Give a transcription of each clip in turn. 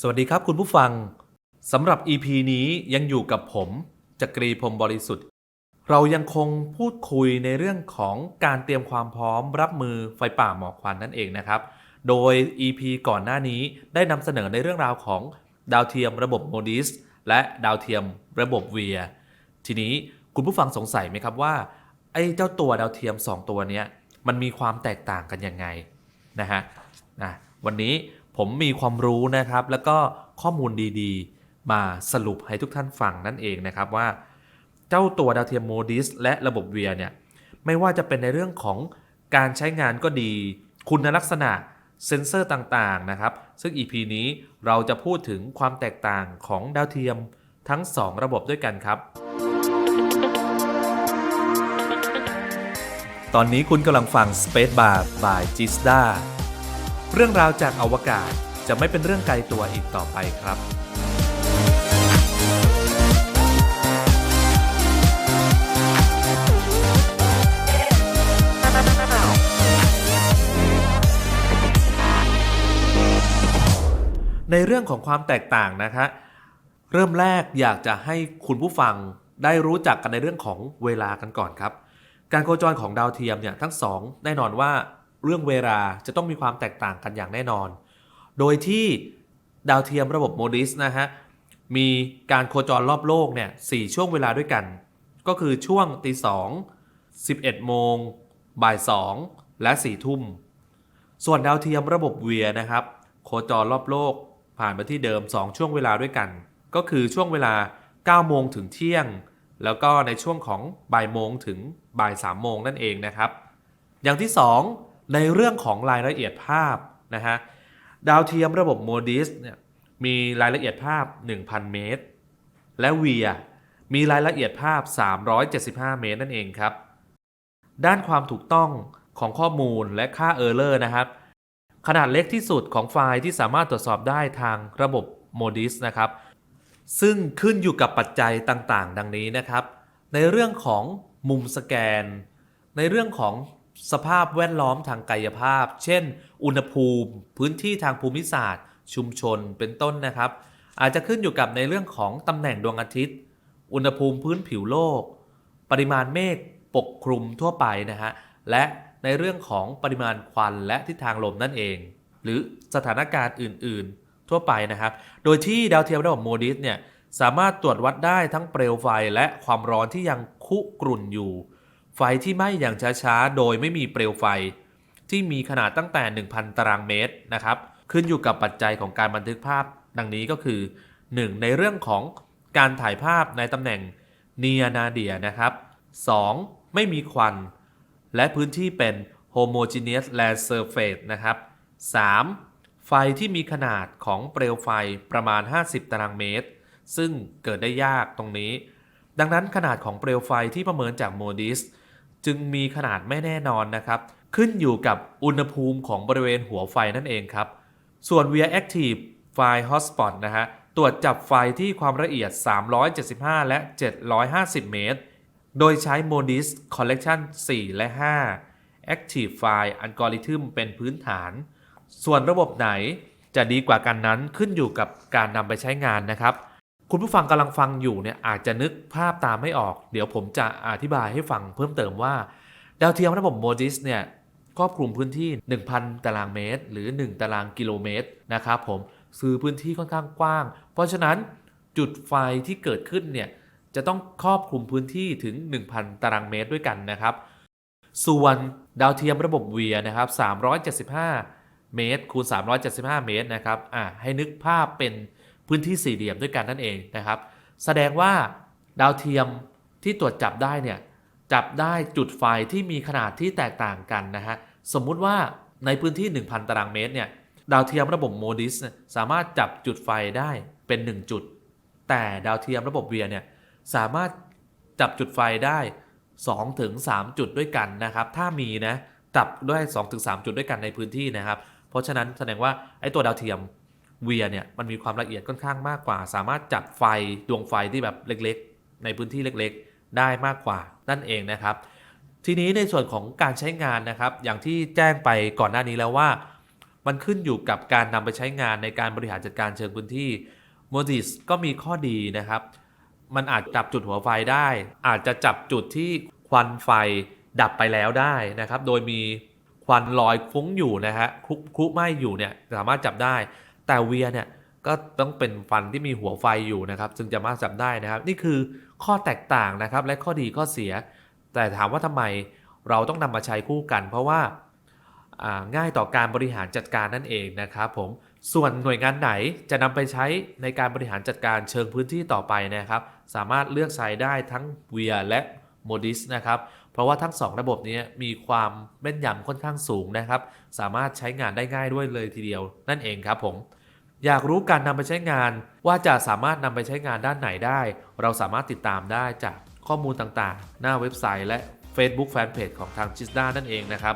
สวัสดีครับคุณผู้ฟังสำหรับ EP นี้ยังอยู่กับผมจักรีพรมบริสุทธิ์ เรายังคงพูดคุยในเรื่องของการเตรียมความพร้อมรับมือไฟป่าหมอกควันนั่นเองนะครับ โดย EP ก่อนหน้านี้ได้นำเสนอในเรื่องราวของดาวเทียมระบบโมดิสและดาวเทียมระบบเวียทีนี้คุณผู้ฟังสงสัยไหมครับว่าไอ้เจ้าตัวดาวเทียม 2 ตัวนี้มันมีความแตกต่างกันยังไงนะฮะนะวันนี้ ผมมีความรู้นะครับ แล้วก็ข้อมูลดีๆ มาสรุปให้ทุกท่านฟังนั่นเองนะครับว่า เจ้าตัวดาวเทียมโมดิสและระบบเวียเนี่ยไม่ว่าจะเป็นในเรื่องของการใช้งานก็ดี คุณลักษณะเซ็นเซอร์ต่างๆนะครับ ซึ่ง EP นี้เราจะพูดถึงความแตกต่างของดาวเทียมทั้ง 2 ระบบด้วยกันครับ ตอนนี้คุณกำลังฟัง Space Bar by g i s d a เรื่องราวจากอวกาศจะไม่เป็นเรื่องไกลตัวอีกต่อไปครับในเรื่องของความแตกต่างนะคะ เริ่มแรกอยากจะให้คุณผู้ฟังได้รู้จักกันในเรื่องของเวลากันก่อนครับ การโคจรของดาวเทียมเนี่ยทั้งสองแน่นอนว่า เรื่องเวลาจะต้องมีความแตกต่างกันอย่างแน่นอน โดยที่ดาวเทียมระบบโมดิสนะฮะ มีการโคจรรอบโลกเนี่ยสช่วงเวลาด้วยกัน ก็คือช่วงตีสอง11 โมง บ่าย 2 และ 4 ทุ่ม ส่วนดาวเทียมระบบเวียนะครับ โคจรรอบโลกผ่านมาที่เดิม 2 ช่วงเวลาด้วยกัน ก็คือช่วงเวลา 9 โมงถึงเที่ยง แล้วก็ในช่วงของบ่ายโมงถึงบ่าย 3 โมงนั่นเองนะครับ อย่างที่ 2 ในเรื่องของรายละเอียดภาพนะฮะดาวเทียมระบบโมดิสเนี่ยมีรายละเอียดภาพ 1,000 เมตร และเวียมีรายละเอียดภาพ 375 เมตรนั่นเองครับ ด้านความถูกต้องของข้อมูลและค่าเออร์เลอร์นะครับ ขนาดเล็กที่สุดของไฟล์ที่สามารถตรวจสอบได้ทางระบบ Modis นะครับ ซึ่งขึ้นอยู่กับปัจจัยต่างๆ ดังนี้นะครับ ในเรื่องของมุมสแกน ในเรื่องของ สภาพแวดล้อมทางกายภาพ เช่น อุณหภูมิ พื้นที่ทางภูมิศาสตร์ ชุมชนเป็นต้นนะครับ อาจจะขึ้นอยู่กับในเรื่องของตำแหน่งดวงอาทิตย์ อุณหภูมิพื้นผิวโลก ปริมาณเมฆปกคลุมทั่วไปนะฮะและในเรื่องของปริมาณควันและทิศทางลมนั่นเอง หรือสถานการณ์อื่น ๆ ทั่วไปนะครับ โดยที่ดาวเทียมระบบโมดิสเนี่ยสามารถตรวจวัดได้ทั้งเปลวไฟและความร้อนที่ยังคุกรุ่นอยู่ ไฟที่ไหม้อย่างช้าๆ โดยไม่มีเปลวไฟ ที่มีขนาดตั้งแต่ 1,000 ตารางเมตรนะครับ ขึ้นอยู่กับปัจจัยของการบันทึกภาพ ดังนี้ก็คือ 1. ในเรื่องของการถ่ายภาพในตำแหน่งเนียนาเดียนะครับ 2. ไม่มีควัน และพื้นที่เป็น homogeneous land surface นะครับ 3. ไฟที่มีขนาดของเปลวไฟประมาณ 50 ตารางเมตร ซึ่งเกิดได้ยากตรงนี้ ดังนั้นขนาดของเปลวไฟที่ประเมินจาก MODIS จึงมีขนาดไม่แน่นอนนะครับ ขึ้นอยู่กับอุณหภูมิของบริเวณหัวไฟนั่นเองครับ ส่วน Via Active File Hotspot นะฮะตรวจจับไฟที่ความละเอียด 375 และ 750 เมตร โดยใช้ MODIS Collection 4 และ 5 Active File Algorithm เป็นพื้นฐาน ส่วนระบบไหนจะดีกว่ากันนั้นขึ้นอยู่กับการนำไปใช้งานนะครับ คุณผู้ฟังกำลังฟังอยู่เนี่ยอาจจะนึกภาพตามไม่ออก เดี๋ยวผมจะอธิบายให้ฟังเพิ่มเติมว่า ดาวเทียมระบบ MODIS เนี่ยครอบคลุมพื้นที่ 1,000 ตารางเมตร หรือ 1 ตารางกิโลเมตรนะครับผมซื้อพื้นที่ค่อนข้างกว้าง เพราะฉะนั้นจุดไฟที่เกิดขึ้นเนี่ยจะต้องครอบคลุมพื้นที่ถึง 1,000 ตารางเมตรด้วยกันนะครับ ส่วนดาวเทียมระบบเวียนะครับ375 เมตรคูณ375 เมตรนะครับอ่าให้นึกภาพเป็น พื้นที่สี่เหลี่ยมด้วยกันนั่นเองนะครับ แสดงว่าดาวเทียมที่ตรวจจับได้เนี่ยจับได้จุดไฟที่มีขนาดที่แตกต่างกันนะฮะสมมุติว่าในพื้นที่ 1,000 ตารางเมตรเนี่ยดาวเทียมระบบโมดิสสามารถจับจุดไฟได้เป็น 1 จุด แต่ดาวเทียมระบบเวียเนี่ยสามารถจับจุดไฟได้2-3ถึง3จุดด้วยกันนะครับ ถ้ามีนะจับด้วย2-3ถึง3จุดด้วยกันในพื้นที่นะครับ เพราะฉะนั้นแสดงว่าไอ้ตัวดาวเทียม เวียเนี่ยมันมีความละเอียดค่อนข้างมากกว่า สามารถจับไฟดวงไฟที่แบบเล็กๆ ในพื้นที่เล็กๆ ได้มากกว่านั่นเองนะครับ ทีนี้ในส่วนของการใช้งานนะครับ อย่างที่แจ้งไปก่อนหน้านี้แล้วว่า มันขึ้นอยู่กับการนำไปใช้งานในการบริหารจัดการเชิงพื้นที่ Modis ก็มีข้อดีนะครับ มันอาจจับจุดหัวไฟได้ อาจจะจับจุดที่ควันไฟดับไปแล้วได้นะครับ โดยมีควันลอยฟุ้งอยู่นะฮะคลุกคลุไหม้อยู่เนี่ยสามารถจับได้ แต่เวียเนี่ยก็ต้องเป็นฟันที่มีหัวไฟอยู่นะครับ จึงจะมาจับได้นะครับ นี่คือข้อแตกต่างนะครับ และข้อดีข้อเสีย แต่ถามว่าทำไมเราต้องนำมาใช้คู่กัน เพราะว่าง่ายต่อการบริหารจัดการนั่นเองนะครับผมส่วนหน่วยงานไหนจะนำไปใช้ในการบริหารจัดการเชิงพื้นที่ต่อไปนะครับ สามารถเลือกใช้ได้ทั้ง VIA และ Modis นะครับ เพราะว่าทั้ง 2 ระบบนี้มีความแม่นยำค่อนข้างสูงนะครับ สามารถใช้งานได้ง่ายด้วยเลยทีเดียว นั่นเองครับผม อยากรู้การนำไปใช้งานว่าจะสามารถนำไปใช้งานด้านไหนได้ เราสามารถติดตามได้จากข้อมูลต่างๆ หน้าเว็บไซต์และ Facebook Fanpage ของทาง g i s d a นั่นเองนะครับ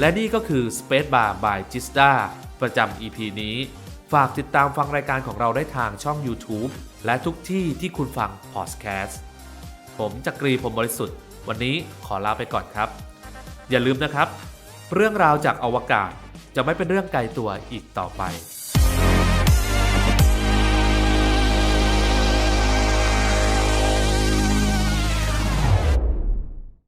และนี่ก็คือ Space Bar by g i s d a ประจำ EP นี้ ฝากติดตามฟังรายการของเราได้ทางช่อง YouTube และทุกที่ที่คุณฟังพอดแคสต์ ผมจักรีผมบริสุทธิ์ วันนี้ขอลาไปก่อนครับ อย่าลืมนะครับ เรื่องราวจากอวกาศจะไม่เป็นเรื่องไกลตัวอีกต่อไป